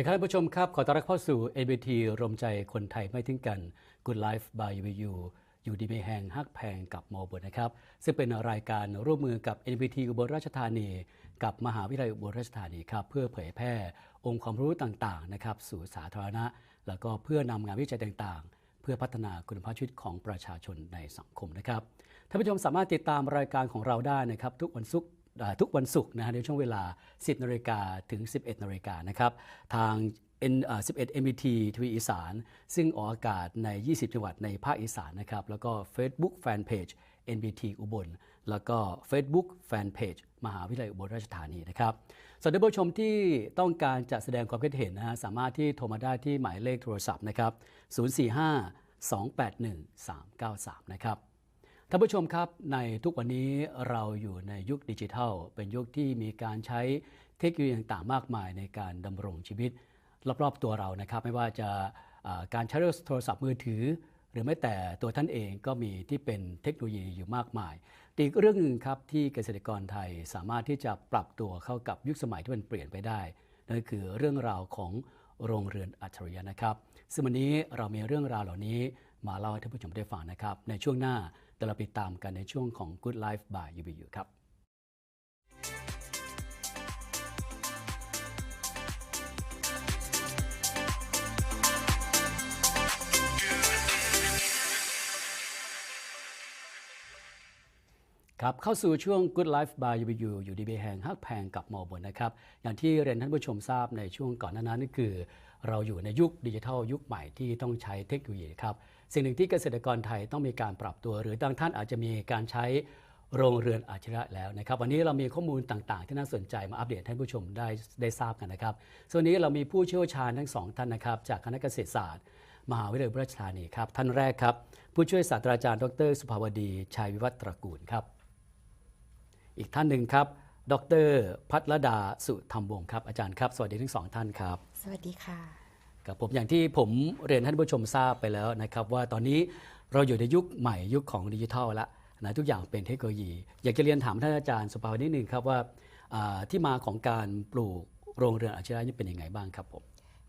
ดีครับท่านผู้ชมครับ ขอต้อนรับเข้าสู่ NBT รวมใจคนไทยไม่ทิ้งกัน Good Life by UBU อยู่ดีมีแห่งฮักแพงกับมอบนนะครับ ซึ่งเป็นรายการร่วมมือกับ NBT อุบลราชธานี กับมหาวิทยาลัยอุบลราชธานีครับ เพื่อเผยแพร่องค์ความรู้ต่างๆนะครับสู่สาธารณะ แล้วก็เพื่อนำงานวิจัยต่างๆ เพื่อพัฒนาคุณภาพชีวิตของประชาชนในสังคมนะครับท่านผู้ชมสามารถติดตามรายการของเราได้นะครับ ทุกวันศุกร์ ทุกวันศุกร์นะฮะในช่วงเวลา 10นาฬิกาถึง 11นาฬิกานะครับทาง N 11 MBT ทวีอีสาน ซึ่งออกอากาศใน 20 จังหวัดในภาคอีสานนะครับ แล้วก็ Facebook Fanpage NBT อุบล แล้วก็ Facebook Fanpage มหาวิทยาลัยอุบลราชธานีนะครับสำหรับผู้ชมที่ต้องการจะแสดงความคิดเห็นนะฮะสามารถที่โทรมาได้ที่หมายเลขโทรศัพท์นะครับ 045 281 393 นะครับ ท่านผู้ชมครับในทุกวันนี้เราอยู่ในยุคดิจิทัล เป็นยุคที่มีการใช้เทคโนโลยีต่างๆ มากมายในการดำรงชีวิต รอบๆตัวเรานะครับไม่ว่าจะการใช้โทรศัพท์มือถือ หรือแม้แต่ตัวท่านเองก็มีที่เป็นเทคโนโลยีอยู่มากมายอีกเรื่องหนึ่งครับที่เกษตรกรไทยสามารถที่จะปรับตัวเข้ากับยุคสมัยที่มันเปลี่ยนไปได้นั่นก็คือเรื่องราวของโรงเรือนอัจฉริยะนะครับ ซึ่งวันนี้เรามีเรื่องราวเหล่านี้มาเล่าให้ท่านผู้ชมได้ฟังนะครับในช่วงหน้า แต่เราไปตามกันในช่วงของ Good Life by UBU ครับ ครับเข้าสู่ช่วง Good Life by UBU อยู่ดีเบแห่งฮักแพงกับมอบนนะครับ อย่างที่เรียนท่านผู้ชมทราบในช่วงก่อนหน้านั้นนั่นคือ เราอยู่ในยุคดิจิทัลยุคใหม่ที่ต้องใช้เทคโนโลยีครับ สิ่งหนึ่งที่เกษตรกรไทยต้องมีการปรับตัว หรือบางท่านอาจจะมีการใช้โรงเรือนอัจฉริยะแล้วนะครับ วันนี้เรามีข้อมูลต่างๆ ที่น่าสนใจมาอัปเดตท่านผู้ชมได้ได้ทราบกันนะครับ ส่วนนี้เรามีผู้เชี่ยวชาญทั้งสองท่านนะครับ จากคณะเกษตรศาสตร์มหาวิทยาลัยราชธานีครับท่านแรกครับ ผู้ช่วยศาสตราจารย์ดร สุภาวดีชัยวิวัฒน์ตระกูลครับ อีกท่านหนึ่งครับ ดรพัทรดาสุธรรมวงศ์ครับอาจารย์ครับ สวัสดีทั้งสองท่านครับ สวัสดีค่ะกับผมอย่างที่ผมเรียนท่านผู้ชมทราบไปแล้วนะครับ ว่าตอนนี้เราอยู่ในยุคใหม่ยุคของดิจิทัลแล้วนะทุกอย่างเป็นเทคโนโลยี อยากจะเรียนถามท่านอาจารย์สุภาวดีนิดหนึ่งครับว่าอ่าที่มาของการปลูกโรงเรือนอัจฉริยะนี่เป็นยังไงบ้างครับผม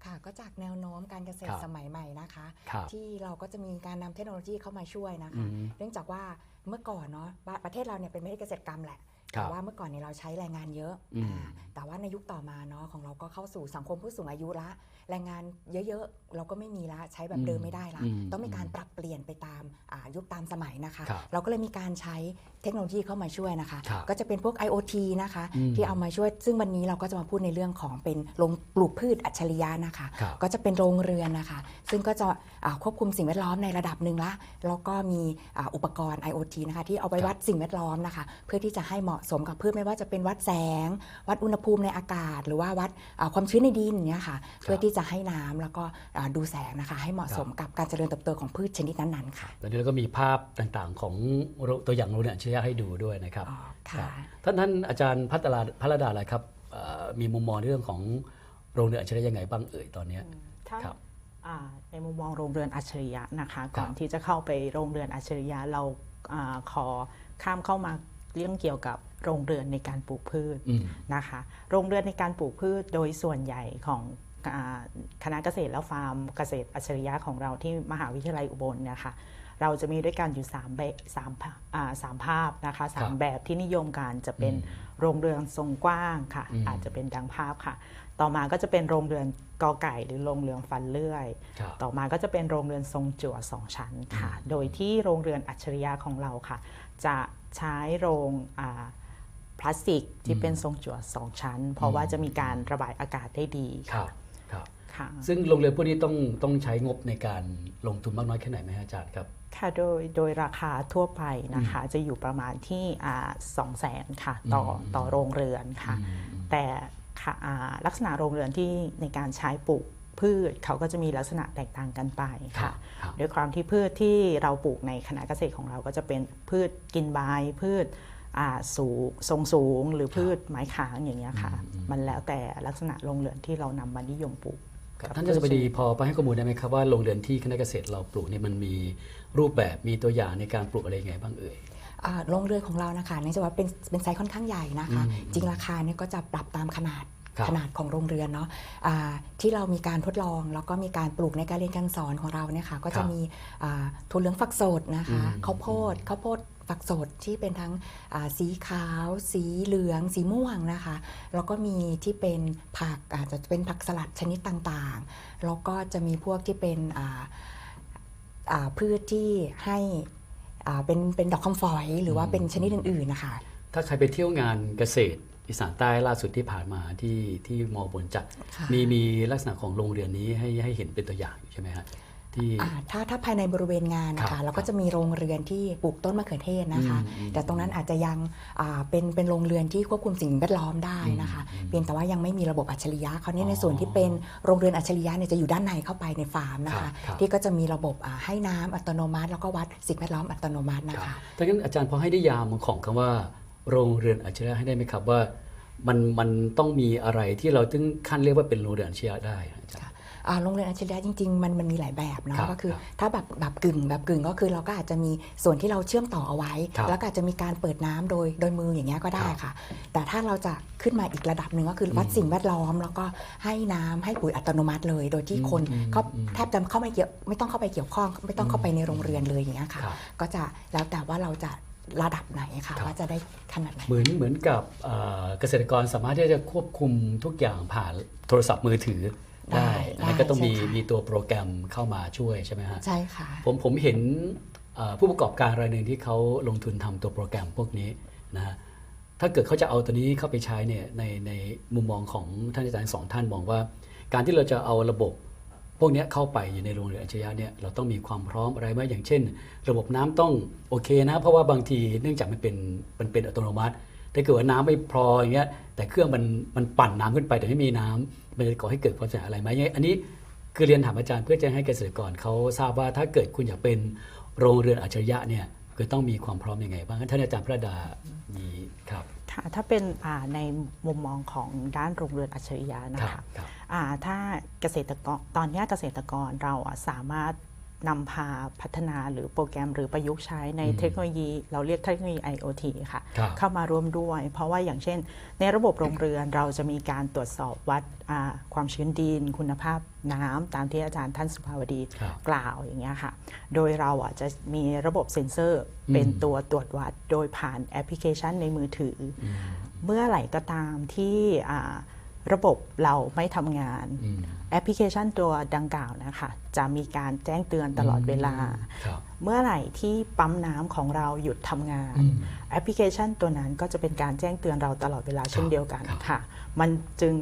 ค่ะก็จากแนวโน้มการเกษตครัรบสมัยใหม่นะคะครับที่เราก็จะมีการนำเทคโนโลยีเข้ามาช่วยนะอืคะมเนื่องจากว่าเมื่อก่อนเนาะบ้านประเทศเราเนี่ยเป็นประเทศเกษตรกรรมแหละครับ แต่ว่าเมื่อก่อนเนี่ยเราใช้แรงงานเยอะอืมอ่าแต่ว่าในยุคต่อมาเนาะของเราก็เข้าสู่สังคมผู้สูงอายุละ แรงงานเยอะๆ เราก็ไม่มีละใช้แบบเดิมไม่ได้ละอืมต้องมีการปรับเปลี่ยนไปตามอ่ายุคตามสมัยนะคะครับเราก็เลยมีการใช้เทคโนโลยีเข้ามาช่วยนะคะครับก็จะเป็นพวก IoT นะคะอืมที่เอามาช่วย ซึ่งวันนี้เราก็จะมาพูดในเรื่องของเป็นโรงปลูกพืชอัจฉริยะนะคะครับก็จะเป็นโรงเรือนนะคะ ซึ่งก็จะอ่าควบคุมสิ่งแวดล้อมในระดับหนึ่งละแล้วก็มีอ่าอุปกรณ์ IoT นะคะที่เอาไว้ครับวัดสิ่งแวดล้อมนะคะ เพื่อที่จะให้เหมาะสมกับพืชไม่ว่าจะเป็นวัดแสง วัดอุณหภูมิในอากาศ หรือว่าวัดอ่าความชื้นในดินเนี่ยค่ะเพื่อที่จะให้น้ำแล้วก็อ่าดูแสงนะคะ ให้เหมาะสมกับการเจริญเติบโตของพืชชนิดนั้นๆค่ะตอนนี้เราก็มีภาพต่างๆ ของโรงตัวอย่างโรงเรือนอัจฉริยะให้ดูด้วยนะครับอ๋อครัค่ะบท่านท่านอาจารย์พัฒราพัฒรดาอะไรครับเอ่อมีมุมมองเรื่องของโรงเรือนอัจฉริยะยังไงบ้างเอ่ยตอนเนี้ยถ้าครับอ่าในมุมมองโรงเรือนอัจฉริยะนะคะครับก่อนที่จะเข้าไปโรงเรือนอัจฉริยะเราอาขอข้ามเข้ามาเรื่องเกี่ยวกับ โรงเรือนในการปลูกพืชอืมนะคะ โรงเรือนในการปลูกพืชโดยส่วนใหญ่ของอ่าคณะเกษตรและฟาร์มเกษตรอัจฉริยะของเราที่มหาวิทยาลัยอุบลเนะคะเราจะมีด้วยกันอยู่3แบบสามภาอ่าสามภาพนะคะสาครัมบแบบที่นิยมกันจะเป็นอืมโรงเรือนทรงกว้างค่ะอืมอาจจะเป็นดังภาพค่ะ ต่อมาก็จะเป็นโรงเรือนกอไก่หรือโรงเรือนฟันเลื่อยครับต่อมาก็จะเป็นโรงเรือนทรงจั่วสองชั้นค่ะ โดยที่โรงเรือนอัจฉริยะของเราค่ะ จะใช้โรงอ่า พลาสติกที่เป็นทรงจั่วสองชั้น เพราะว่าจะมีการระบายอากาศได้ดีครับครับค่ะซึ่งโรงเรือนพวกนี้ต้องต้องใช้งบในการลงทุนมากน้อยแค่ไหนไหมฮะอาจารย์ครับค่ะโดยโดยราคาทั่วไปนะคะจะอยู่ประมาณที่สองแสนค่ะต่ออมต่อโรงเรือนค่ะอืมแต่ค่ะอ่าลักษณะโรงเรือนที่ในการใช้ปลูกพืชเขาก็จะมีลักษณะแตกต่างกันไปครัค่ะบครับด้วยความที่พืชที่เราปลูกในคณะเกษตรของเราก็จะเป็นพืชกินใบพืชอ่า สูงทรงสูงหรือพืชไม้ค้างอย่างเงี้ยค่ะ มันแล้วแต่ลักษณะโรงเรือนที่เรานำมานิยมปลูกครับท่านอาจารย์บดีพอไปให้ข้อมูลได้ไหมครับว่าโรงเรือนที่คณะเกษตรเราปลูกเนี่ยมันมีรูปแบบมีตัวอย่างในการปลูกอะไรยังไงบ้างเอ่ยอ่าโรงเรือนของเรานะคะเนื่องจากว่าเป็นเป็นไซส์ค่อนข้างใหญ่นะคะอืมจริงราคาเนี่ยก็จะปรับตามขนาดครับขนาดของโรงเรือนเนาะอ่าที่เรามีการทดลองแล้วก็มีการปลูกในการเรียนการสอนของเราเนี่ยค่ะก็ครัจะบมีอ่าถั่วเหลืองฝักสดนะคะอืมข้าวโพดข้าวโพด ฝักสดที่เป็นทั้งอ่าสีขาว สีเหลือง สีม่วงนะคะ แล้วก็มีที่เป็นผักอาจจะเป็นผักสลัดชนิดต่างๆ แล้วก็จะมีพวกที่เป็นอ่าอ่าพืชที่ให้อ่าเป็นเป็นดอกคำฝอยหรือว่าเป็นชนิดอื่นๆนะคะถ้าใครไปเที่ยวงานเกษตรอีสานใต้ล่าสุดที่ผ่านมาที่ที่มอบนจัดค่ะมีมีลักษณะของโรงเรียนนี้ให้ให้เห็นเป็นตัวอย่างอยู่ใช่ไหมฮะ ที่อ่าถ้าถ้าภายในบริเวณงานนะครัคะบเราก็จะมีโรงเรือนที่ปลูกต้นมะเขือเทศนะคะอืมอืมแต่ตรงนั้นอาจจะยังอ่าเป็นเป็นโรงเรือนที่ควบคุมสิ่งแวดล้อมได้นะคะอืมเพียงแต่ว่ายังไม่มีระบบอัจฉริยะคราวนี้อ๋อในส่วนที่เป็นโรงเรือนอัจฉริยะเนี่ยจะอยู่ด้านในเข้าไปในฟาร์มนะครัคะบครับที่ก็จะมีระบบอ่าให้น้ำอัตโนมัติ แล้วก็วัดสิ่งแวดล้อมอัตโนมัตินะครัคะบดังนั้นอาจารย์พอให้ได้ยามของคำว่าโรงเรือนอัจฉริยะให้ได้ไหมครับว่ามันมันต้องมีอะไรที่เราถึงขั้นเรียกว่าเป็นโรงเรือนอัจฉริยะได้อาจารย์อ่า โรงเรียนอัจฉริยะจริงๆมันมันมีหลายแบบเนาะครับก็คือครับถ้าแบบแบบกึ่งแบบกึ่งก็คือเราก็อาจจะมีส่วนที่เราเชื่อมต่อเอาไว้ครับแล้วก็อาจจะมีการเปิดน้ำโดยโดยมืออย่างเงี้ยก็ได้ครับค่ะ แต่ถ้าเราจะขึ้นมาอีกระดับหนึ่งก็คือวัดสิ่งแวดล้อม แล้วก็ให้น้ำให้ปุ๋ยอัตโนมัติเลย โดยที่คนอืมเขาอืมแทบจะเข้าไม่เกี่ยวไม่ต้องเข้าไปเกี่ยวข้อง ไม่ต้องเข้าไปในโรงเรือนเลยอย่างเงี้ยค่ะครับก็จะแล้วแต่ว่าเราจะระดับไหนค่ะครับว่าจะได้ขนาดไหนเหมือนเหมือนกับเอ่อเกษตรกรสามารถที่จะควบคุมทุกอย่างผ่านโทรศัพท์มือถือ ได้ได้แล้วก็ต้องมีใช่ค่ะมีตัวโปรแกรมเข้ามาช่วยใช่ไหมฮะใช่ค่ะผมผมเห็นเอ่อผู้ประกอบการรายหนึ่งที่เขาลงทุนทำตัวโปรแกรมพวกนี้นะฮะถ้าเกิดเขาจะเอาตัวนี้เข้าไปใช้เนี่ยในในมุมมองของท่านอาจารย์สองท่านมองว่า การที่เราจะเอาระบบพวกเนี้ยเข้าไปอยู่ในโรงเรือนอัจฉริยะเนี่ยเราต้องมีความพร้อมอะไรไหมอย่างเช่น ระบบน้ำต้องโอเคนะ เพราะว่าบางทีเนื่องจากมันเป็นมันเป็นอัตโนมัติถ้าเกิดว่าน้ำไม่พออย่างเงี้ยแต่เครื่องมันมันปั่นน้ำขึ้นไปแต่ไม่มีน้ำ มันจะก่อให้เกิดความเสียหายอะไรไหมอันนี้คือเรียนถามอาจารย์เพื่อจะให้เกษตรกรเขาทราบว่าถ้าเกิดคุณอยากเป็นโรงเรือนอัจฉริยะเนี่ยคือต้องมีความพร้อมยังไงบ้างท่านอาจารย์พระดามีครับค่ะถ้าเป็นอ่าในมุมมองของด้านโรงเรือนอัจฉริยะนะครัคะบครับอ่าถ้าเกษตรกรตอนเนี้ยเกษตรกรเราอะสามารถ นำพาพัฒนาหรือโปรแกรมหรือประยุกต์ใช้ในอืมเทคโนโลยี เราเรียกเทคโนโลยี IoT ค่ะครับเข้ามาร่วมด้วย เพราะว่าอย่างเช่น ในระบบโรงเรือนเราจะมีการตรวจสอบวัดอ่าความชื้นดิน คุณภาพน้ำตามที่อาจารย์ท่านสุภาวดีครับกล่าวอย่างเงี้ยค่ะ โดยเราอะจะมีระบบเซ็นเซอร์เป็นอืมตัวตรวจวัด โดยผ่านแอปพลิเคชันในมือถืออเมื่อไหร่ก็ตามที่อ่า ระบบเราไม่ทำงานอืมแอปพลิเคชันตัวดังกล่าวนะคะ จะมีการแจ้งเตือนตลอดเวลาครับเมื่อไหร่ที่ปั๊มน้ำของเราหยุดทำงานอืมแอปพลิเคชันตัวนั้นก็จะเป็นการแจ้งเตือนเราตลอดเวลาเช่นเดียวกันครับค่ะ มันจึง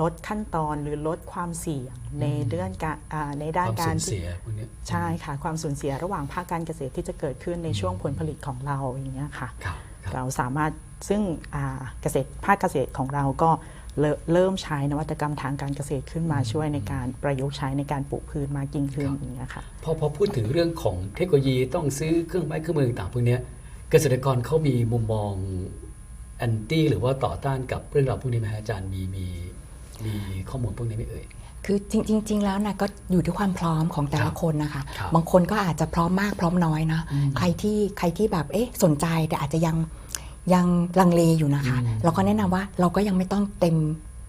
ลดขั้นตอนหรือลดความเสี่ยงในเรื่องการอ่าในด้านความกาสูรญเสียพวกเนี้ยใช่ค่ะ ความสูญเสียระหว่างภาคการเกษตรที่จะเกิดขึ้นในช่วงผลผลิตของเราอย่างเงี้ยค่ะครับครับเราสามารถซึ่งอ่าเกษตรภาคเกษตรของเราก็ เริ่มเริ่มใช้นวัตกรรมทางการเกษตรขึ้นมาช่วยในการประยุกต์ใช้ในการปลูกพืชมากยิ่งขึ้นอย่างเงี้ยค่ะพอพอพูดถึงเรื่องของเทคโนโลยีต้องซื้อเครื่องไม้เครื่องมือต่างๆพวกเนี้ยเกษตรกรเขามีมุมมองแอนตี้หรือว่าต่อต้านกับเรื่องราวพวกนี้ไหมฮะอาจารย์มีมีมีข้อมูลพวกนี้ไหมเอ่ยคือจริงจริงๆแล้วนะก็อยู่ที่ความพร้อมของแต่ครัละบคนนะคะครับบางคนก็อาจจะพร้อมมากพร้อมน้อยนะอืมใครที่ใครที่แบบเอ๊ะสนใจแต่อาจจะยัง ยังลังเลอยู่นะคะอืมเราก็แนะนำว่าเราก็ยังไม่ต้องเต็ม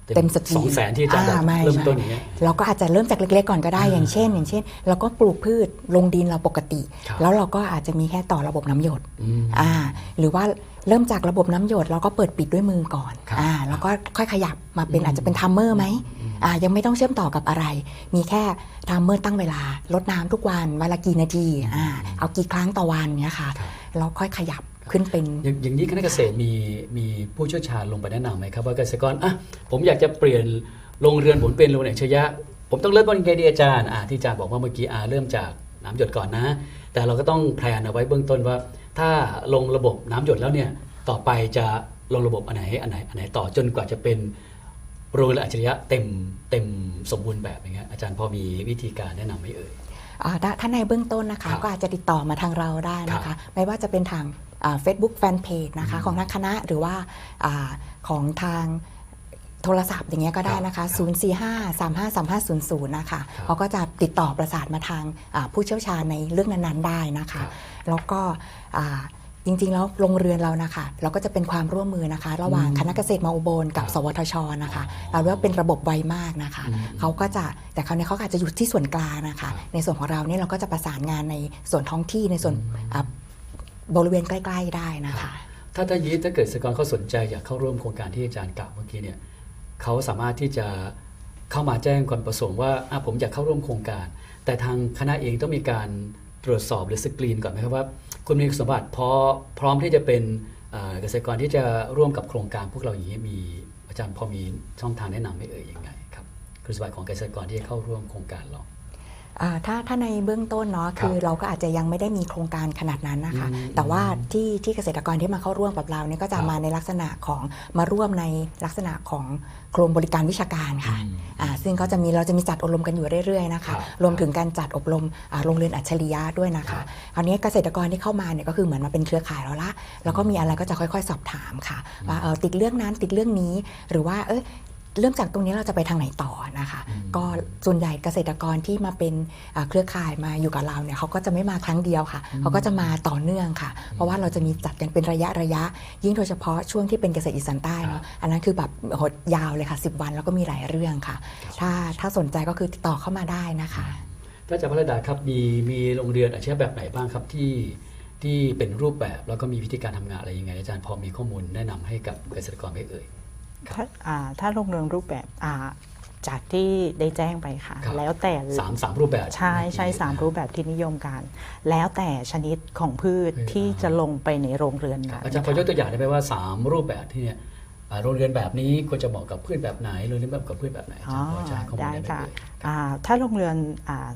เต็เต็มมสตรีสองแสนที่อาจารย์บอกไม่เริ่มใช่ต้นอย่างเงี้ยเราก็อาจจะเริ่มจากเล็กๆก่อนก็ได้อ่าอย่างเช่น อย่างเช่น เราก็ปลูกพืชลงดินเราปกติครับแล้วเราก็อาจจะมีแค่ต่อระบบน้ำหยดอืมอ่าหรือว่าเริ่มจากระบบน้ำหยดเราก็เปิดปิดด้วยมือก่อนครับอ่าแล้วก็ค่อยขยับมาเป็นอืมอาจจะเป็นทัมเมอร์ไหมอืมอ่ายังไม่ต้องเชื่อมต่อกับอะไร มีแค่ทัมเมอร์ตั้งเวลาลดน้ำทุกวันวันละกี่นาทีอ่าเอากี่ครั้งต่อวันเนี้ยค่ะครับแล้วค่อยขยับ ขึ้นเป็น อย่างอย่างนี้คณะเกษตรมีมีผู้เชี่ยวชาญลงไปแนะนำไหมครับว่าเกษตรกรอะผมอยากจะเปลี่ยนโรงเรือนผมเป็นโรงเรือนอัจฉริยะ ผมต้องเริ่มต้นยังไงดีอาจารย์อะที่อาจารย์บอกว่าเมื่อกี้อ่าเริ่มจากน้ำหยดก่อนนะ แต่เราก็ต้องแพลนเอาไว้เบื้องต้นว่า ถ้าลงระบบน้ำหยดแล้วเนี่ยต่อไปจะลงระบบอันไหนอันไหนอันไหนต่อจนกว่าจะเป็นโรงเรือนอัจฉริยะเต็มเต็มสมบูรณ์แบบอย่างเงี้ยอาจารย์พอมีวิธีการแนะนำไหมเอ่ยอ่าถ้าถ้าในเบื้องต้นนะครัคะบก็อาจจะติดต่อมาทางเราได้นะครัคะบไม่ว่าจะเป็นทาง เฟซบุ๊กแฟนเพจนะคะอืมของทางคณะหรือว่าอาของทางโทรศัพท์อย่างเงี้ยก็ได้นะคะครับ045 353500 นะคะครับเขาก็จะติดต่อประสานมาทางอ่าผู้เชี่ยวชาญในเรื่องนั้นๆ ได้นะคะครับแล้วก็อ่าจริงๆ แล้วโรงเรือนเรานะคะ เราก็จะเป็นความร่วมมือนะคะ ระหว่างอืมคณะเกษตรมาอุบลกับครับ สวทชนะคะ เราเรียกว่าเป็นระบบไวมากนะคะอืมเขาก็จะแต่คราวนี้เขาอาจจะอยู่ที่ส่วนกลางนะครัคะบในส่วนของเราเนี่ยเราก็จะประสานงานในส่วนท้องที่ในส่วนอะ บริเวณใกล้ ๆ ได้นะคะ ถ้าถ้ายี้ถ้าเกิดเกรเขาสนใจอยากเข้าร่วมโครงการที่อาจารย์กล่าวเมื่อกี้เนี่ยเขาสามารถที่จะเข้ามาแจ้งความประสงค์ว่าผมอยากเข้าร่วมโครงการ แต่ทางคณะเองต้องมีการตรวจสอบหรือสกรีนก่อนไหมครับว่า คุณมีคุณสมบัติพอพร้อมที่จะเป็นเกษตรกรที่จะร่วมกับโครงการพวกเราอย่างนี้มีอาจารย์พอมีช่องทางแนะนำไหมเอ่ยยังไงครับคุณสมบัติของเกษตรกรที่จะเข้าร่วมโครงการเราอ่า ถ้าถ้าในเบื้องต้นเนาะครับคือเราก็อาจจะยังไม่ได้มีโครงการขนาดนั้นนะคะอืมแต่ว่าที่ที่เกษตรกรที่มาเข้าร่วมกับเราเนี่ยก็จะครับมาในลักษณะของมาร่วมในลักษณะของโครงบริการวิชาการค่ะอืมอ่าซึ่งก็จะมีเราจะมีจัดอบรมกันอยู่เรื่อยๆนะคะครับรวมถึงการจัดอบรมอ่าโรงเรียนอัจฉริยะด้วยนะครัคะบคราวนี้เกษตรกรที่เข้ามาเนี่ยก็คือเหมือนมาเป็นเครือข่ายเราละแล้วก็มีอะไรก็จะค่อยๆ สอบถามค่ะว่าเออติดเรื่องนั้นติดเรื่องนี้ หรือว่าเออ เริ่มจากตรงนี้เราจะไปทางไหนต่อนะคะอืมก็ส่วนใหญ่เกษตรกรที่มาเป็นอ่าเครือข่ายมาอยู่กับเราเนี่ยเขาก็จะไม่มาครั้งเดียวค่ะ เขาก็จะมาต่อเนื่องค่ะ เพราะว่าเราจะมีจัดกันเป็นระยะระยะ ยิ่งโดยเฉพาะช่วงที่เป็นเกษตรอีสานใต้เนาะอันนั้นคือแบบโหดยาวเลยค่ะ 10 วันแล้วก็มีหลายเรื่องค่ะ ถ้าถ้าสนใจก็คือติดต่อเข้ามาได้นะคะท่านอาจารย์พระดาครับมีมีโรงเรียนอาชีพแบบไหนบ้างครับที่ที่เป็นรูปแบบแล้วก็มีวิธีการทำงานอะไรยังไงอาจารย์พอมีข้อมูลแนะนำให้กับเกษตรกรไหม่เอ่ย ถ้าอ่าถ้าโรงเรือนรูปแบบอ่าจากที่ได้แจ้งไปค่ะครับแล้วแต่สามสามรูปแบบ ใช่ใช่สามรูปแบบที่นิยมกันแล้วแต่ชนิดของพืชพืชที่อ่าจะลงไปในโรงเรือนครับนั้นอาจารย์พอยกตัวอย่างได้ไหมว่าสามรูปแบบที่เนี่ยอ่า โรงเรียนแบบนี้ควรจะเหมาะกับพืชแบบไหนโรงเรียนแบบกับพืชแบบไหนอาอ๋จาอรย์พอจะให้ข้อมูลได้ได้ไหมค่ะเอ่ยอ่าถ้าโรงเรือนอ่า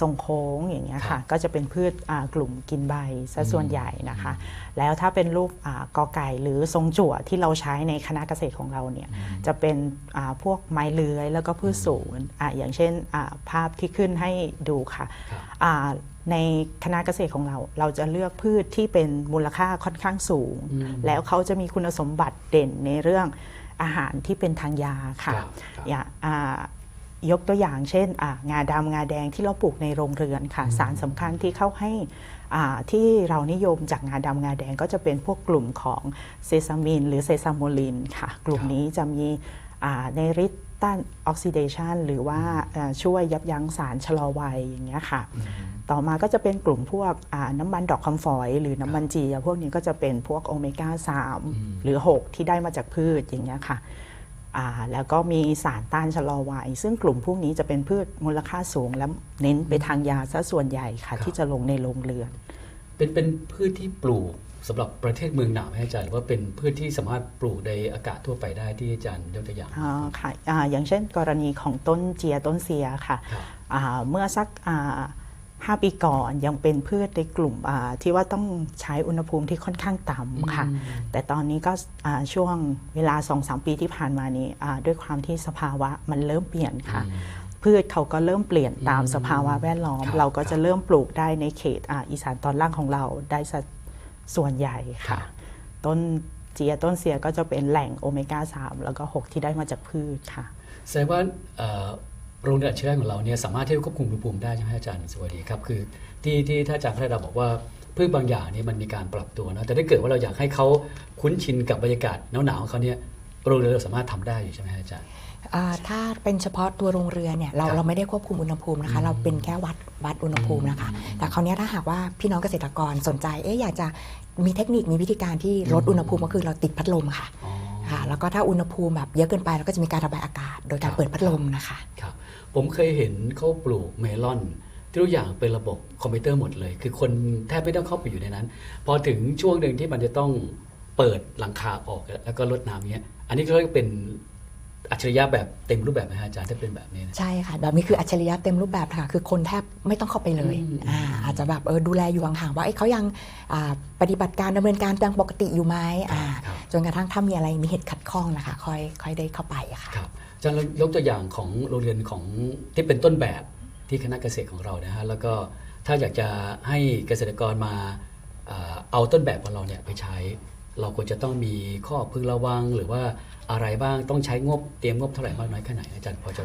ทรงโค้งอย่างเงี้ยครัค่ะบก็จะเป็นพืชอ่ากลุ่มกินใบซะส่วนใหญ่นะคะ แล้วถ้าเป็นรูปอ่ากอไก่หรือทรงจั่วที่เราใช้ในคณะเกษตรของเราเนี่ยจะเป็นอ่าพวกไม้เลื้อยแล้วก็พืชสูงอ่าอย่างเช่นอ่าภาพที่ขึ้นให้ดูค่ะครับอ่า ในคณะเกษตรของเรา เราจะเลือกพืชที่เป็นมูลค่าค่อนข้างสูงอืมแล้วเขาจะมีคุณสมบัติเด่นในเรื่องอาหารที่เป็นทางยาค่ะครับครับอย่างอ่ายกตัวอย่างเช่นอ่างาดำงาแดงที่เราปลูกในโรงเรือนค่ะ สารสำคัญที่เข้าให้อ่าที่เรานิยมจากงาดำงาแดงก็จะเป็นพวกกลุ่มของเซซามิน หรือเซซาโมลินค่ะ กลุ่มนี้จะมีอ่าในฤทธิ์ต้านออกซิเดชันหรือว่าเอ่อช่วยยับยั้งสารชะลอวัยอย่างเงี้ยค่ะ ต่อมาก็จะเป็นกลุ่มพวกอ่าน้ำมันดอกคำฝอย หรือน้ำมันเจียพวกนี้ก็จะเป็นพวกโอเมก้า 3 หรือ 6 ที่ได้มาจากพืชอย่างเงี้ยค่ะอ่าแล้วก็มีสารต้านชะลอวัยซึ่งกลุ่มพวกนี้จะเป็นพืชมูลค่าสูง และเน้นไปทางยาซะส่วนใหญ่ค่ะ ที่จะลงในโรงเรือน เป็นเป็นพืชที่ปลูกสำหรับประเทศเมืองหนาวไหมอาจารย์หรือว่าเป็นพืชที่สามารถปลูกในอากาศทั่วไปได้ที่อาจารย์ยกตัวอย่างอ่าค่ะอ่าอย่างเช่น กรณีของต้นเจียต้นเสียค่ะครับอ่าเมื่อสัก อ่าห้าปีก่อนยังเป็นพืชในกลุ่มอ่าที่ว่าต้องใช้อุณหภูมิที่ค่อนข้างต่ำค่ะอืมแต่ตอนนี้ก็อ่าช่วงเวลา 2-3 ปีที่ผ่านมานี้อ่าด้วยความที่สภาวะมันเริ่มเปลี่ยนค่ะ พืชเขาก็เริ่มเปลี่ยนตามอืมสภาวะแวดล้อมครับเราก็จะเริ่มปลูกได้ในเขตอ่าอีสานตอนล่างของเราได้สัดส่วนใหญ่ครัค่ะบต้นเจียต้นเสียก็จะเป็นแหล่งโอเมก้า3แล้วก็ 6 ที่ได้มาจากพืชค่ะแสดงว่าเอ่อ โรงเรือนอัจฉริยะของเราเนี่ยสามารถที่จะควบคุมอุณหภูมิได้ใช่ไหมอาจารย์สวัสดีครับคือที่ที่ท่านอาจารย์พระดาบอกว่าพืชบางอย่างเนี่ยมันมีการปรับตัวนะแต่ถ้าเกิดว่าเราอยากให้เขาคุ้นชินกับบรรยากาศหนาวๆของเขาเนี่ยโรงเรือนเราสามารถทำได้อยู่ใช่ไหมอาจารย์อ่าถ้าเป็นเฉพาะตัวโรงเรือนเนี่ยเราครับเราไม่ได้ควบคุมอุณหภูมินะคะ เราเป็นแค่วัดวัดอุณหภูมินะคะ แต่คราวเนี้ยถ้าหากว่าพี่น้องเกษตรกรสนใจเอ๊ะอยากจะมีเทคนิคมีวิธีการที่ลดอุณหภูมิก็คือเราติดพัดลมค่ะอ๋อค่ะแล้วก็ถ้าอุณหภูมิแบบเยอะเกินไปเราก็จะมีการระบายอากาศ โดยการเปิดพัดลมนะคะครับ ผมเคยเห็นเขาปลูกเมลอนที่ทุกอย่างเป็นระบบคอมพิวเตอร์หมดเลย คือคนแทบไม่ต้องเข้าไปอยู่ในนั้น พอถึงช่วงหนึ่งที่มันจะต้องเปิดหลังคาออกแล้วก็ลดน้ำเนี้ย อันนี้ก็เรียกเป็นอัจฉริยะแบบเต็มรูปแบบไหมฮะอาจารย์ถ้าเป็นแบบนี้นะใช่ค่ะ แบบนี้คืออัจฉริยะเต็มรูปแบบค่ะ คือคนแทบไม่ต้องเข้าไปเลยอืมอ่าอาจจะแบบเออดูแลอยู่ห่างๆว่าเอ้ยเขายังอ่าปฏิบัติการดำเนินการตามปกติอยู่ไหมอ่าครับจนกระทั่งถ้ามีอะไรมีเหตุขัดข้องนะคะค่อยค่อยได้เข้าไปอะค่ะครับ อาจารย์ยกตัวอย่างของโรงเรียนของที่เป็นต้นแบบที่คณะเกษตรของเรานะฮะแล้วก็ถ้าอยากจะให้เกษตรกรมาเอ่อเอาต้นแบบของเราเนี่ยไปใช้ เราควรจะต้องมีข้อพึงระวังหรือว่าอะไรบ้างต้องใช้งบเตรียมงบเท่าไหร่มากน้อยแค่ไหนอาจารย์พอจะ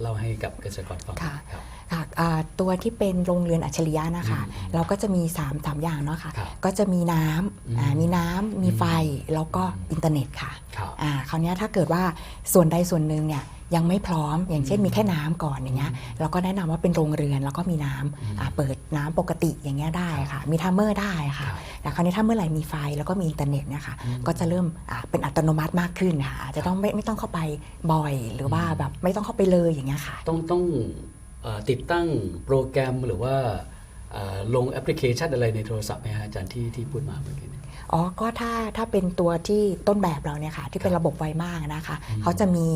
เล่าให้กับเกษตรกรฟังค่ะครับ ค่ะอ่าตัวที่เป็นโรงเรือนอัจฉริยะนะคะอืมเราก็จะมี3 3อย่างเนาะค่ะครับก็จะมีน้อืมำอ่ามีน้ำมีไฟแล้วก็อินเทอร์เน็ตค่ะครับอ่าคราวเนี้ยถ้าเกิดว่าส่วนใดส่วนหนึ่งเนี่ยยังไม่พร้อม อย่างเช่นมีแค่น้ำก่อนอย่างเงี้ยเราก็แนะนำว่าเป็นโรงเรือนแล้วก็มีน้ำอ่าเปิดน้ำปกติอย่างเงี้ยได้ค่ะ มีทัมเมอร์ได้ค่ะครับแต่คราวนี้ถ้าเมื่อไหร่มีไฟแล้วก็มีอินเทอร์เน็ตเนี่ยค่ะก็จะเริ่มอ่าเป็นอัตโนมัติมากขึ้นค่ะอาจจะต้องไม่ไม่ต้องเข้าไปบ่อยหรือว่าแบบไม่ต้องเข้าไปเลยอย่างเงี้ยค่ะ ต้องต้องเออ ติดตั้งโปรแกรมหรือว่าลงแอปพลิเคชันอะไรในโทรศัพท์ไหมฮะอาจารย์ที่ที่พูดมาเมื่อกี้น อ๋อ ก็ถ้าถ้าเป็นตัวที่ต้นแบบเราเนี่ยค่ะ ที่เป็นระบบไวมากนะคะเขาจะมี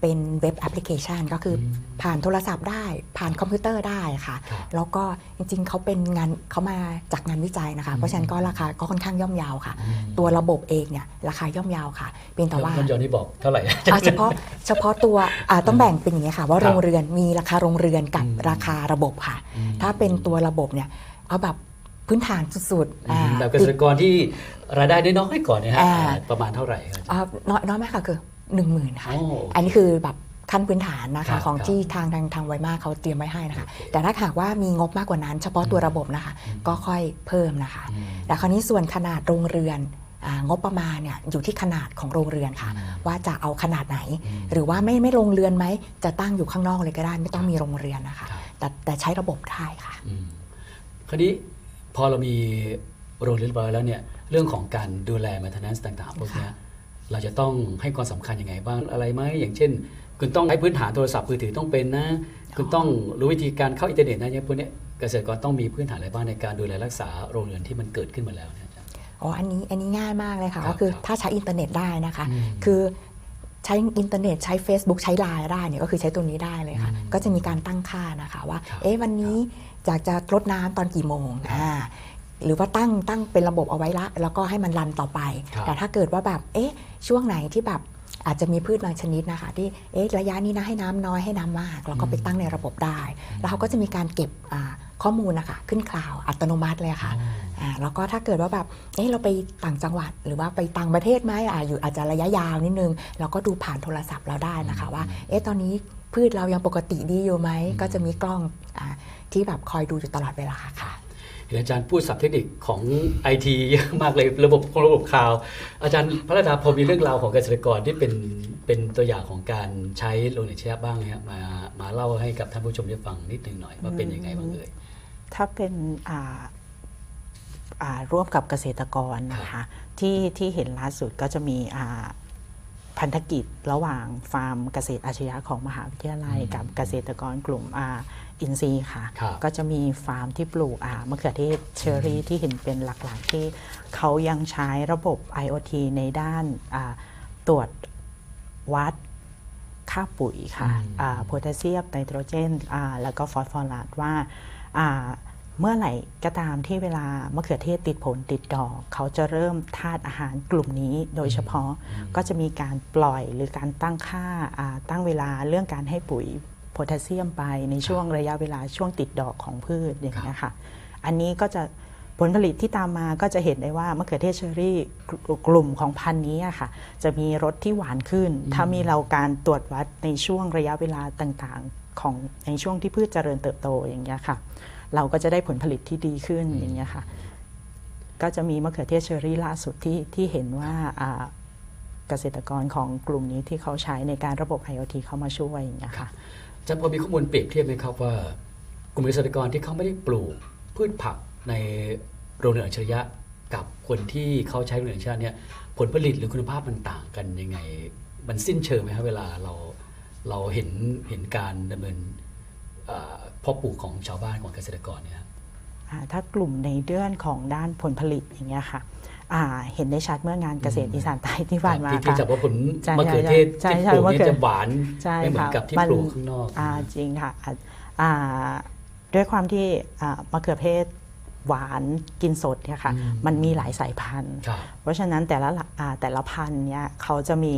เป็นเว็บแอปพลิเคชัน ก็คืออผ่านโทรศัพท์ได้ ผ่านคอมพิวเตอร์ได้ค่ะครับแล้วก็จริงๆเขาเป็นงานเขามาจากงานวิจัยนะคะ เพราะฉะนั้นก็ราคาก็ค่อนข้างย่อมเยาวค่ะ ตัวระบบเองเนี่ยราคาย่อมเยาวค่ะเพียงแต่ว่าย่อมยอนนี่บอกเท่าไหร่อ่าเฉพาะเฉพาะตัวอ่าต้องแบ่งเป็นอย่างนี้ยค่ะว่าครับโรงเรือนมีราคาโรงเรือนกับอืมราคาระบบค่ะอืมถ้าเป็นตัวระบบเนี่ยเอาแบบ พื้นฐานสุดๆอ่าแบบเกษตรกรที่รายได้น้อยๆก่อนเนี่ยฮะอ่าประมาณเท่าไหร่ครับอ่าน้อยน้อยมากค่ะคือ1 0,000ค่ะโอ้อันนี้คือแบบขั้นพื้นฐานนะครัคะบของครับที่ทางทางทางไวมากเขาเตรียมไว้ให้นะคะโอเคแต่ถ้าหากว่ามีงบมากกว่านั้น เฉพาะตัวระบบนะคะ ก็ค่อยเพิ่มนะคะอืมแต่คราวนี้ส่วนขนาดโรงเรือนอ่างบประมาณเนี่ยอยู่ที่ขนาดของโรงเรือนค่ะ ว่าจะเอาขนาดไหน หรือว่าไม่ไม่โรงเรือนไหมจะตั้งอยู่ข้างนอกเลยก็ได้ ไม่ต้องมีโรงเรือนนะคะครับแต่แต่ใช้ระบบได้ค่ะอืมคราวนี้ พอเรามีโรงเรียนเรียบร้อยแล้วเนี่ยเรื่องของการดูแล maintenance ต่างๆพวกเนี้ยเราจะต้องให้ความสำคัญยังไงบ้างอะไรไหมอย่างเช่น คุณต้องใช้พื้นฐานโทรศัพท์มือถือต้องเป็นนะ คุณต้องรู้วิธีการเข้าอินเทอร์เน็ตนะเนี่ยพวกเนี้ยเกษตรกรต้องมีพื้นฐานอะไรบ้างในการดูแลรักษาโรงเรือนที่มันเกิดขึ้นมาแล้วเนี่ยอาจารย์อ๋ออันนี้อันนี้ง่ายมากเลยค่ะครับก็คือครับถ้าใช้อินเทอร์เน็ตได้นะคะอืมคือใช้อินเทอร์เน็ตใช้ Facebook ใช้ไลน์ได้เนี่ยก็คือใช้ตัวนี้ได้เลยค่ะ ก็จะมีการตั้งค่านะคะว่าครับเอ๊ะวันนี้ อยากจะรดน้ำตอนกี่โมงครับอ่าหรือว่าตั้งตั้งเป็นระบบเอาไว้ละ แล้วก็ให้มันรันต่อไปครับแต่ถ้าเกิดว่าแบบเอ๊ะช่วงไหนที่แบบอาจจะมีพืชบางชนิดนะคะ ที่เอ๊ะระยะนี้นะให้น้ำน้อยให้น้ำมากแล้วก็ไปตั้งในระบบได้ แล้วเขาก็จะมีการเก็บอ่าข้อมูลนะคะขึ้นคลาวด์อัตโนมัติเลยค่ะอ่าแล้วก็ถ้าเกิดว่าแบบเอ๊ะเราไปต่างจังหวัด หรือว่าไปต่างประเทศไหมอ่าอยู่อาจจะระยะยาวนิดนึง เราก็ดูผ่านโทรศัพท์เราได้นะคะว่าเอ๊ะตอนนี้พืชเรายังปกติดีอยู่ไหมก็จะมีกล้องอา ที่แบบคอยดูอยู่ตลอดเวลาค่ะเห็นอาจารย์พูดศัพท์เทคนิคของไอทีเยอะมากเลยระบบระบบข่าวอาจารย์พระราดาพอมีเรื่องราวของเกษตรกรที่เป็นเป็นตัวอย่างของการใช้โรงเรียนเชียบ้างไหมครับมามาเล่าให้กับท่านผู้ชมได้ฟังนิดนึงหน่อยว่าเป็นยังไงบ้างเอ่ยถ้าเป็นอ่าอ่าร่วมกับเกษตรกรนะคะที่ที่เห็นล่าสุดก็จะมีอ่าพันธกิจระหว่างฟาร์มเกษตรอาชีพของมหาวิทยาลัยอืมกับเกษตรกรกลุ่ม อ่าอินซีย์ค่ะ ครับก็จะมีฟาร์มที่ปลูกอ่ามะเขือเทศเชอรี่ที่เห็นเป็นหลักๆที่เขายังใช้ระบบ IoT ในด้านอ่าตรวจวัดค่าปุ๋ยค่ะอืม อ่าโพแทสเซียมไนโตรเจนอ่าแล้วก็ฟอสฟอรัสว่าอ่า เมื่อไหร่ก็ตามที่เวลามะเขือเทศติดผลติดดอก เขาจะเริ่มธาตุอาหารกลุ่มนี้โดยเฉพาะก็จะมีการปล่อยหรือการตั้งค่าอ่าตั้งเวลาเรื่องการให้ปุ๋ย โพแทสเซียมไปในช่วงระยะเวลาช่วงติดดอกของพืชอย่างนี้ยค่ะ อันนี้ก็จะผลผลิตที่ตามมาก็จะเห็นได้ว่ามะเขือเทศเชอรี่กลุ่กลุ่มของพันธุ์นี้อะค่ะ จะมีรสที่หวานขึ้น ถ้ามีเราการตรวจวัดในช่วงระยะเวลาต่างๆของในช่วงที่พืชเจริญเติบโตอย่างเงี้ยค่ะ เราก็จะได้ผลผลิตที่ดีขึ้นอย่างเงี้ยค่ะ ก็จะมีมะเขือเทศเชอรี่ล่าสุดที่ที่เห็นว่าอ่าเกษตรกรของกลุ่มนี้ที่เขาใช้ในการระบบ IoT เข้ามาช่วยอย่างเงี้ยค่ะอา จารย์พอมีข้อมูลเปรียบเทียบไหมครับว่ากลุ่มเกษตรกรที่เขาไม่ได้ปลูกพืชผักในโรงเรือนอัจฉริยะกับคนที่เขาใช้โรงเรือนอัจฉริยะเนี่ยผลผลิตหรือคุณภาพมันต่างกันยังไง มันสิ้นเชิงไหมครับเวลาเราเราเห็นเห็นการดำเนินเอ่อปลูกของชาวบ้านของเกษตรกรเนี่ยถ้ากลุ่มในเรื่องของด้านผลผลิตอย่างเงี้ยค่ะ เห็นได้ชัดเมื่องานเกษตรอืมอีสานใต้ที่ผ่านมาที่ที่ค่ะจะว่าผลใช่มะเขือเทศใช่ที่ใช่ปลูกมะเนี่ยเขือจะหวานใช่ไม่เหมือนค่ะกับที่มันปลูกข้างนอกอ่าจริงค่ะอ่าอ่าด้วยความที่อ่ามะเขือเทศหวานกินสดเนี่ยค่ะอืมมันมีหลายสายพันธุ์ครับเพราะฉะนั้นแต่ละละอ่าแต่ละพันธุ์เนี่ยเขาจะมี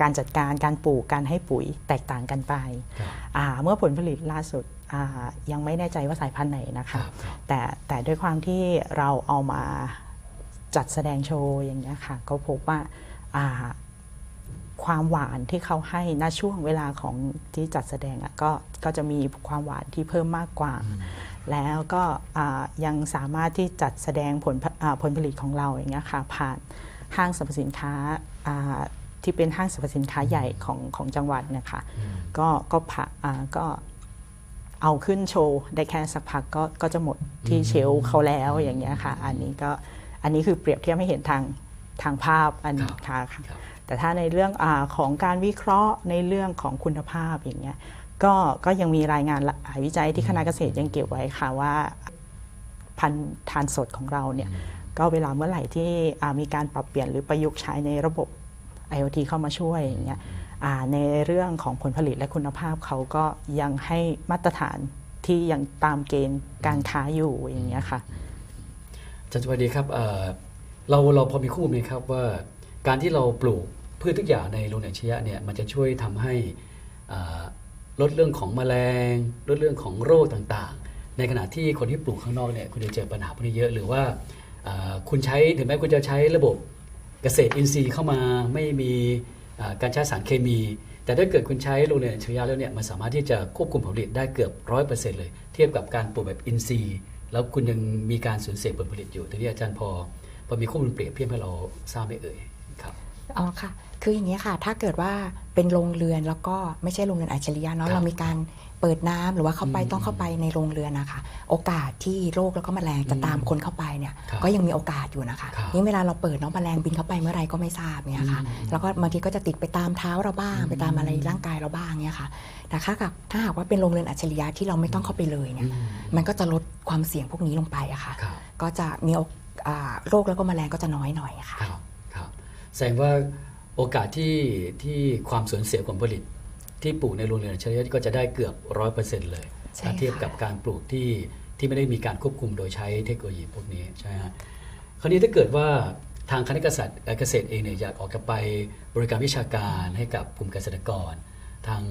การจัดการการปลูกการให้ปุ๋ยแตกต่างกันไปครับอ่าเมื่อผลผลิตล่าสุดอ่ายังไม่แน่ใจว่าสายพันธุ์ไหนนะครัคะบครับแต่แต่ด้วยความที่เราเอามา จัดแสดงโชว์อย่างนี้ยค่ะก็พบว่าอ่าความหวานที่เขาให้ณช่วงเวลาของที่จัดแสดงอะก็ก็จะมีความหวานที่เพิ่มมากกว่า แล้วก็อ่ายังสามารถที่จัดแสดงผลผอ่าผลผลิตของเราอย่างเงี้ยค่ะผ่านห้างสรรพสินค้าอ่าที่เป็นห้างสรรพสินค้าใหญ่ของของจังหวัดเนะคะก็ก็ผ่าอ่าก็เอาขึ้นโชว์ได้แค่สักพักก็ก็จะหมดที่เชลฟ์เขาแล้วอย่างเงี้ยค่ะ อันนี้ก็ อันนี้คือเปรียบเทียบให้เห็นทางทางภาพอันนี้ค่ะค่ะครับแต่ถ้าในเรื่องอาของการวิเคราะห์ในเรื่องของคุณภาพอย่างเงี้ยก็ก็ยังมีรายงานหลายวิจัยที่คณะเกษตรยังเก็บไว้ค่ะว่าพันธุ์ทานสดของเราเนี่ยก็เวลาเมื่อไหร่ที่อ่ามีการปรับเปลี่ยนหรือประยุกต์ใช้ในระบบ IoT เข้ามาช่วยอย่างเงี้ยอ่าในเรื่องของผลผลิตและคุณภาพเขาก็ยังให้มาตรฐานที่ยังตามเกณฑ์การค้าอยู่อย่างเงี้ยค่ะอา จารย์สวัสดีครับเราเราพอมีข้อมูลไหมครับว่าการที่เราปลูกพืชทุกอย่างในโรงเรียนชยะเนี่ยมันจะช่วยทำให้ลดเรื่องของแมลง ลดเรื่องของโรคต่างๆ ในขณะที่คนที่ปลูกข้างนอกเนี่ยคุณจะเจอปัญหาพวกนี้เยอะหรือว่าคุณใช้ถึงแม้คุณจะใช้ระบบเกษตรอินทรีย์เข้ามาไม่มีการใช้สารเคมี แต่ถ้าเกิดคุณใช้โรงเรียนอัจฉริยะแล้วเนี่ยมันสามารถที่จะควบคุมผลผลิตได้เกือบร้อยเปอร์เซ็นต์เลย เทียบกับการปลูกแบบอินทรีย์ แล้วคุณยังมีการสูญเสียผลผลิตอยู่ทีนี้อาจารย์พอพอมีข้อมูลเปรียบเทียบให้เราทราบไหมเอ่ยครับอ๋อค่ะ คืออย่างนี้ยค่ะ ถ้าเกิดว่าเป็นโรงเรือนแล้วก็ไม่ใช่โรงเรือนอัจฉริยะเนาะครับเรามีการ เปิดน้ำหรือว่าเข้าไปอืมต้องเข้าไปในโรงเรือนนะคะ โอกาสที่โรคแล้วก็แมลงจะตามคนเข้าไปเนี่ยครับก็ยังมีโอกาสอยู่นะคะครับยิ่งเวลาเราเปิดเนาะแมลงบินเข้าไปเมื่อไหรก็ไม่ทราบเนี่ยค่ะอืมแล้วก็บางทีก็จะติดไปตามเท้าเราบ้าง ไปตามอะไรร่างกายเราบ้างเนี่ยค่ะแต่ถ้ากับถ้าหากว่าเป็นโรงเรือนอัจฉริยะที่เราไม่ต้องเข้าไปเลยเนี่ยอืมมันก็จะลดความเสี่ยงพวกนี้ลงไปอะค่ะครับก็จะมีโอกอ่าโรคแล้วก็แมลงก็จะน้อยหน่อยค่ะครับครับแสดงว่าโอกาสที่ที่ความสูญเสียผลผลิต ที่ปลูกในโรงเรือนอัจฉริยะก็จะได้เกือบร้อยเปอร์เซ็นต์เลยใช่ถ้าเทียบค่ะกับการปลูกที่ที่ไม่ได้มีการควบคุมโดยใช้เทคโนโลยีพวกนี้ใช่ไหมฮะคราวนี้ถ้าเกิดว่าทางคณะเกษตรเอ่อเกษตรเองเนี่ยอยากออกไปบริการวิชาการให้กับกลุ่มเกษตรกร ทาง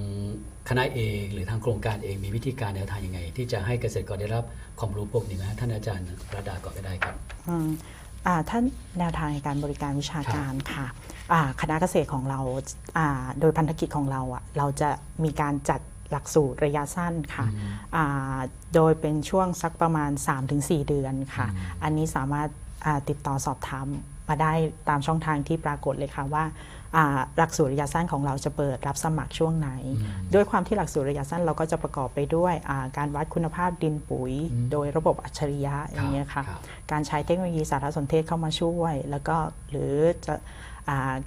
คณะเองหรือทางโครงการเองมีวิธีการแนวทางยังไง ที่จะให้เกษตรกรได้รับความรู้พวกนี้ไหมฮะท่านอาจารย์ระดาก่อนก็ได้ครับอืมอ่าท่านแนวทางในการบริการวิชาการค่ะอ่า คณะเกษตรของเราอ่าโดยพันธกิจของเราอะเราจะมีการจัดหลักสูตรระยะสั้นค่ะอ่าโดยเป็นช่วงสักประมาณ 3-4 เดือนค่ะ อันนี้สามารถอ่าติดต่อสอบถามมาได้ตามช่องทางที่ปรากฏเลยค่ะว่าอ่าหลักสูตรระยะสั้นของเราจะเปิดรับสมัครช่วงไหน ด้วยความที่หลักสูตรระยะสั้นเราก็จะประกอบไปด้วยอ่าการวัดคุณภาพดินปุ๋ย โดยระบบอัจฉริยะอย่างเงี้ยค่ะครับการใช้เทคโนโลยีสารสนเทศเข้ามาช่วย แล้วก็หรือจะอ่า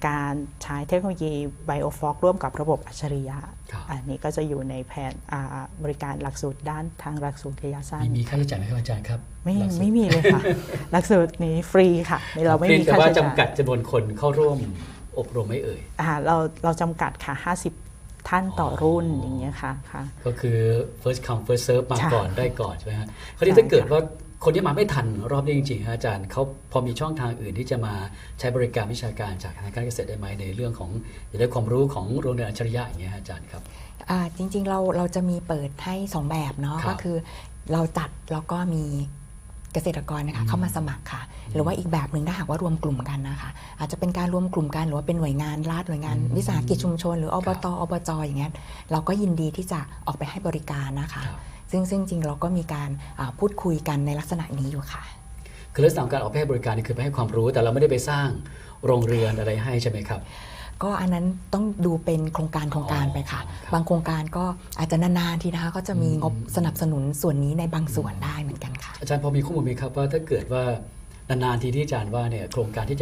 การใช้เทคโนโลยีไบโอฟอกร่วมกับระบบอัจฉริยะครับอันนี้ก็จะอยู่ในแผนอ่าบริการหลักสูตรด้านทางหลักสูตรระยะสั้น มีมีค่าใช้จ่ายไหมครับอาจารย์ครับ ไม่หลักสูตรไม่มีเลยค่ะ หลักสูตรนี้ฟรีค่ะ เราไม่มีแต่ค่าว่าใช้จำจ่ายกัดจำนวนคนเข้าร่วมอบรมไม่เอ่ยอ่าเราเราจำกัดค่ะ 50ท่านต่อรุ่นอย่างเงี้ยค่ะค่ะก็คือ first come first serve มาใช่ก่อนได้ก่อนใช่ไหมฮะคราวนี้ใช่ถ้าเกิดค่ะว่า คนที่มาไม่ทันรอบนี้จริงๆฮะอาจารย์เขาพอมีช่องทางอื่นที่จะมาใช้บริการวิชาการจากคณะการเกษตรได้ไหมในเรื่องของจะได้ความรู้ของโรงเรียนอัจฉริยะอย่างเงี้ยฮะอาจารย์ครับอ่าจริงๆเราเราจะมีเปิดให้ 2 แบบเนาะครับก็คือเราจัดแล้วก็มีเกษตรกรนะคะเข้ามาสมัครค่ะ หรือว่าอีกแบบหนึ่งถ้าหากว่ารวมกลุ่มกันนะคะ อาจจะเป็นการรวมกลุ่มกันหรือว่าเป็นหน่วยงานรัฐหน่วยงานวิสาหกิจชุมชน หรืออบตอบจอย่างเงี้ยเราก็ยินดีที่จะออกไปให้บริการนะคะครับ ซึ่งซึ่งจริงเราก็มีการอ่าพูดคุยกันในลักษณะนี้อยู่ค่ะ คือลักษณะของการออกไปให้บริการนี่คือไปให้ความรู้ แต่เราไม่ได้ไปสร้างโรงเรือนอะไรให้ใช่ไหมครับก็อันนั้นต้องดูเป็นโครงการโครงการไปค่ะครับบางโครงการก็อาจจะนานๆทีนะคะก็จะมีงบสนับสนุนส่วนนี้ในบางส่วนได้เหมือนกันค่ะ อาจารย์พอมีข้อมูลไหมครับว่าถ้าเกิดว่านานๆทีที่อาจารย์ว่าเนี่ยโครงการที่จะ